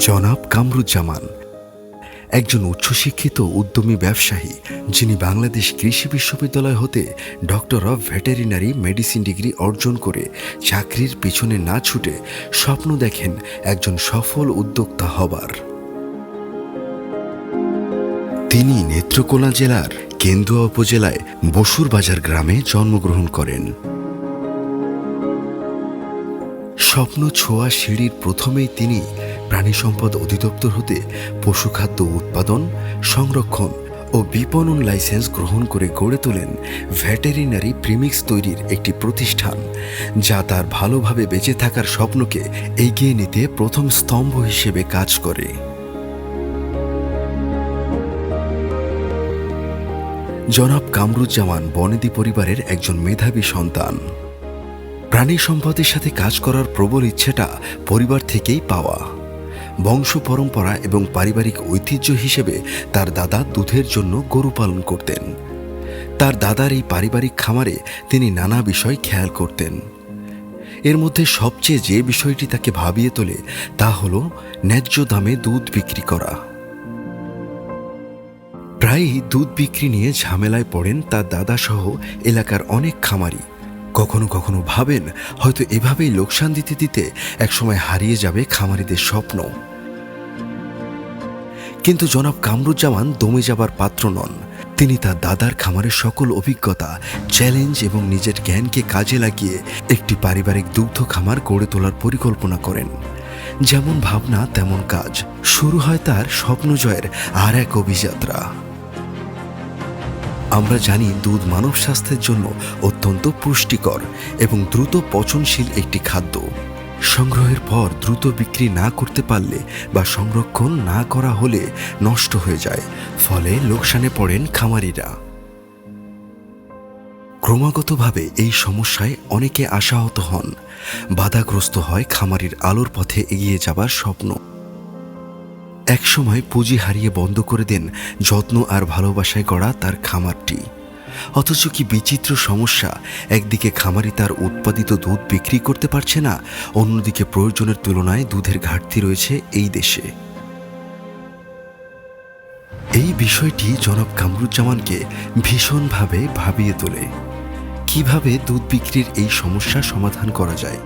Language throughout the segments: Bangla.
জনাব কামরুজ্জামান, একজন উচ্চশিক্ষিত উদ্যমী ব্যবসায়ী যিনি বাংলাদেশ কৃষি বিশ্ববিদ্যালয় হতে doctor of veterinary medicine degree অর্জন করে চাকরির পিছনে না ছুটে স্বপ্ন দেখেন একজন সফল উদ্যোক্তা হবার। তিনি নেত্রকোনা জেলার কেন্দুয়া উপজেলায় বসুর বাজার গ্রামে জন্মগ্রহণ করেন। স্বপ্ন ছোঁয়া সিঁড়ির প্রথমেই তিনি প্রাণী সম্পদ অধিদপ্তর হতে পশুখাদ্য উৎপাদন, সংরক্ষণ ও বিপণন লাইসেন্স গ্রহণ করে গড়ে তোলেন ভেটেরিনারি প্রিমিক্স তৈরির একটি প্রতিষ্ঠান, যা তার ভালোভাবে বেঁচে থাকার স্বপ্নকে এগিয়ে নিতে প্রথম স্তম্ভ হিসেবে কাজ করে। জনাব কামরুজ্জামান বনেদি পরিবারের একজন মেধাবী সন্তান। প্রাণী সম্পদের সাথে কাজ করার প্রবল ইচ্ছেটা পরিবার থেকেই পাওয়া। বংশ পরম্পরা এবং পারিবারিক ঐতিহ্য হিসেবে তার দাদা দুধের জন্য গরু পালন করতেন। তার দাদার এই পারিবারিক খামারে তিনি নানা বিষয় খেয়াল করতেন। এর মধ্যে সবচেয়ে যে বিষয়টি তাকে ভাবিয়ে তোলে তা হল ন্যায্য দামে দুধ বিক্রি করা। প্রায়ই দুধ বিক্রি নিয়ে ঝামেলায় পড়েন তার দাদাসহ এলাকার অনেক খামারি। কখনো কখনো ভাবেন, হয়তো এভাবেই লোকসান দিতে দিতে একসময় হারিয়ে যাবে খামারিদের স্বপ্ন। কিন্তু জনাব কামরুজ্জামান দমে যাবার পাত্র নন। তিনি তার দাদার খামারের সকল অভিজ্ঞতা চ্যালেঞ্জ এবং নিজের জ্ঞানকে কাজে লাগিয়ে একটি পারিবারিক দুগ্ধ খামার গড়ে তোলার পরিকল্পনা করেন। যেমন ভাবনা, তেমন কাজ। শুরু হয় তার স্বপ্ন জয়ের আর এক অভিযাত্রা। আমরা জানি দুধ মানব স্বাস্থ্যের জন্য অত্যন্ত পুষ্টিকর এবং দ্রুত পচনশীল একটি খাদ্য। সংগ্রহের পর দ্রুত বিক্রি না করতে পারলে বা সংরক্ষণ না করা হলে নষ্ট হয়ে যায়, ফলে লোকসানে পড়েন খামারিরা। ক্রমাগতভাবে এই সমস্যায় অনেকে আশাহত হন। বাধাগ্রস্ত হয় খামারির আলোর পথে এগিয়ে যাবার স্বপ্ন। একসময় পুঁজি হারিয়ে বন্ধ করে দেন যত্ন আর ভালোবাসায় গড়া তার খামারটি। অথচ কি বিচিত্র সমস্যা, একদিকে খামারি তার উৎপাদিত দুধ বিক্রি করতে পারছে না, অন্যদিকে প্রয়োজনের তুলনায় দুধের ঘাটতি রয়েছে এই দেশে। এই বিষয়টি জনাব কামরুজ্জামানকে ভীষণভাবে ভাবিয়ে তোলে। কীভাবে দুধ বিক্রির এই সমস্যা সমাধান করা যায়?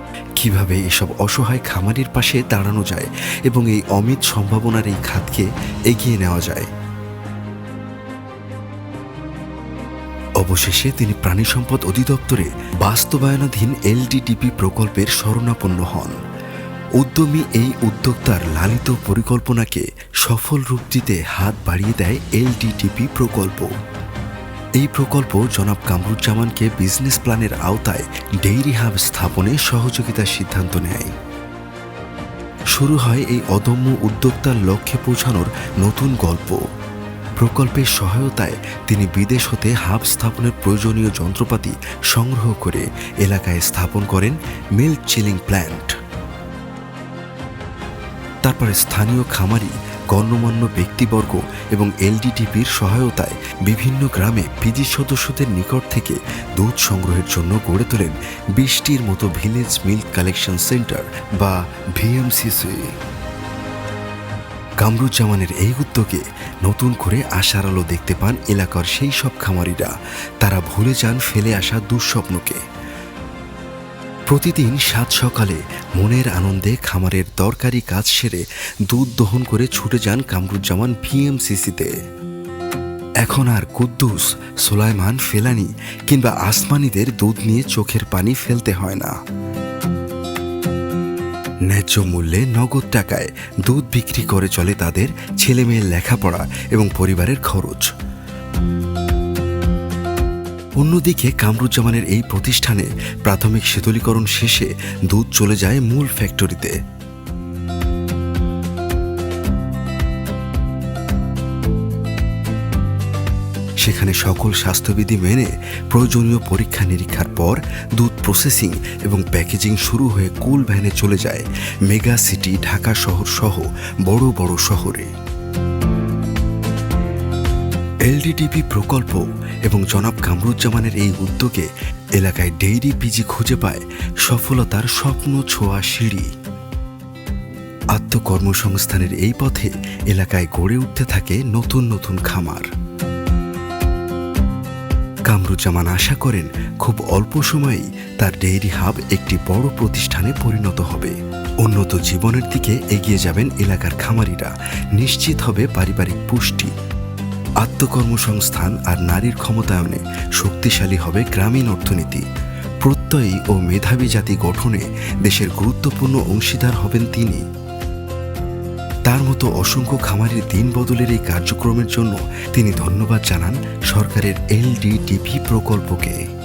কীভাবে এসব অসহায় খামারির পাশে দাঁড়ানো যায় এবং এই অমিত সম্ভাবনার এই খাতকে এগিয়ে নেওয়া যায়? অবশেষে তিনি প্রাণী সম্পদ অধিদপ্তরে বাস্তবায়নাধীন এলডিটিপি প্রকল্পের শরণাপন্ন হন। উদ্যমী এই উদ্যোক্তার লালিত পরিকল্পনাকে সফল রূপ দিতে হাত বাড়িয়ে দেয় এলডিটিপি প্রকল্প। এই প্রকল্প জনাব কামরুজ্জামানকে বিজনেস প্ল্যানের আওতায় ডেইরি হাব স্থাপনে সহযোগিতার সিদ্ধান্ত নেয়। শুরু হয় এই অদম্য উদ্যোক্তার লক্ষ্যে পৌঁছানোর নতুন গল্প। প্রকল্পের সহায়তায় তিনি বিদেশ হতে হাব স্থাপনের প্রয়োজনীয় যন্ত্রপাতি সংগ্রহ করে এলাকায় স্থাপন করেন মিল্ক চিলিং প্ল্যান্ট তারপরে স্থানীয় খামারি গণ্যমান্য ব্যক্তিবর্গ এবং এলডিটিপির সহায়তায় বিভিন্ন গ্রামে পিজি সদস্যদের নিকট থেকে দুধ সংগ্রহের জন্য গড়ে তোলেন বিশটির মতো ভিলেজ মিল্ক কালেকশন সেন্টার বা ভিএমসিসি। কামরুজ্জামানের এই উদ্যোগে নতুন করে আশার আলো দেখতে পান এলাকার সেই সব খামারিরা। তারা ভুলে যান ফেলে আসা দুঃস্বপ্নকে। প্রতিদিন সাত সকালে মনের আনন্দে খামারের দরকারি কাজ সেরে দুধ দহন করে ছুটে যান কামরুজ্জামান ভিএমসিসিতে এখন আর কুদ্দুস, সোলাইমান, ফেলানি কিংবা আসমানিদের দুধ নিয়ে চোখের পানি ফেলতে হয় না। ন্যায্য মূল্যে নগদ টাকায় দুধ বিক্রি করে চলে তাদের ছেলে মেয়ের লেখাপড়া এবং পরিবারের খরচ। অন্যদিকে কামরুজ্জামানের এই প্রতিষ্ঠানে প্রাথমিক শীতলীকরণ শেষে দুধ চলে যায় মূল ফ্যাক্টরিতে। সেখানে সকল স্বাস্থ্যবিধি মেনে প্রয়োজনীয় পরীক্ষা নিরীক্ষার পর দুধ প্রসেসিং এবং প্যাকেজিং শুরু হয়ে কুল ভ্যানে চলে যায় মেগা সিটি ঢাকা শহর সহ বড় বড় শহরে। এলডিডিপি প্রকল্প এবং জনাব কামরুজ্জামানের এই উদ্যোগে এলাকায় ডেইরি পিজি খুঁজে পায় সফলতার স্বপ্ন ছোঁয়া সিঁড়ি। আত্মকর্মসংস্থানের এই পথে এলাকায় গড়ে উঠতে থাকে নতুন নতুন খামার। কামরুজ্জামান আশা করেন খুব অল্প সময়েই তার ডেইরি হাব একটি বড় প্রতিষ্ঠানে পরিণত হবে। উন্নত জীবনের দিকে এগিয়ে যাবেন এলাকার খামারিরা। নিশ্চিত হবে পারিবারিক পুষ্টি আত্মকর্মসংস্থান আর নারীর ক্ষমতায়নে শক্তিশালী হবে গ্রামীণ অর্থনীতি। প্রত্যয়ী ও মেধাবী জাতি গঠনে দেশের গুরুত্বপূর্ণ অংশীদার হবেন তিনি। তার মতো অসংখ্য খামারের দিন বদলের এই কার্যক্রমের জন্য তিনি ধন্যবাদ জানান সরকারের এলডিটিভি প্রকল্পকে।